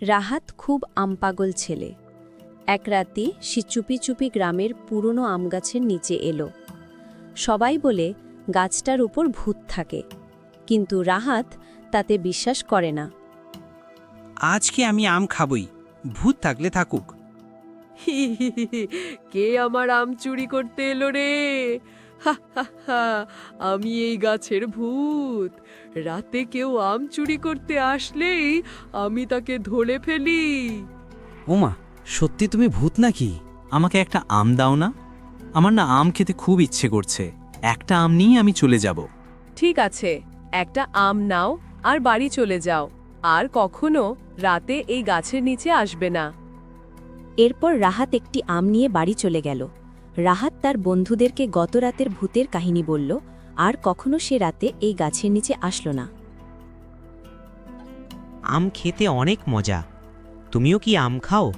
রাহাত খুব আমপাগল ছেলে। এক রাতে সে চুপি চুপি গ্রামের পুরনো আম গাছের নিচে এলো। সবাই বলে, গাছটার উপর ভূত থাকে। কিন্তু রাহাত তাতে বিশ্বাস করে না। আজকে আমি আম খাবই। ভূত থাকলে থাকুক। কে আমার আম চুরি করতে এলো রে? হা, হা, হা, আমি এই গাছের ভূত। রাতে কেউ আম চুরি করতে আসলেই আমি তাকে ধরে ফেলি। ওমা সত্যি তুমি ভূত নাকি? আমাকে একটা আম দাও না? আমার না আম খেতে খুব ইচ্ছে করছে। একটা আম নিয়ে আমি চলে যাব। ঠিক আছে একটা আম নাও আর বাড়ি চলে যাও। আর কখনো রাতে এই গাছের নিচে আসবে না। এরপর রাহাত একটি আম নিয়ে বাড়ি চলে গেল। রাহাত তার বন্ধুদেরকে গত রাতের ভূতের কাহিনী বলল, আর কখনো সে রাতে এই গাছের নিচে আসলো না। আম খেতে অনেক মজা। তুমিও কি আম খাও?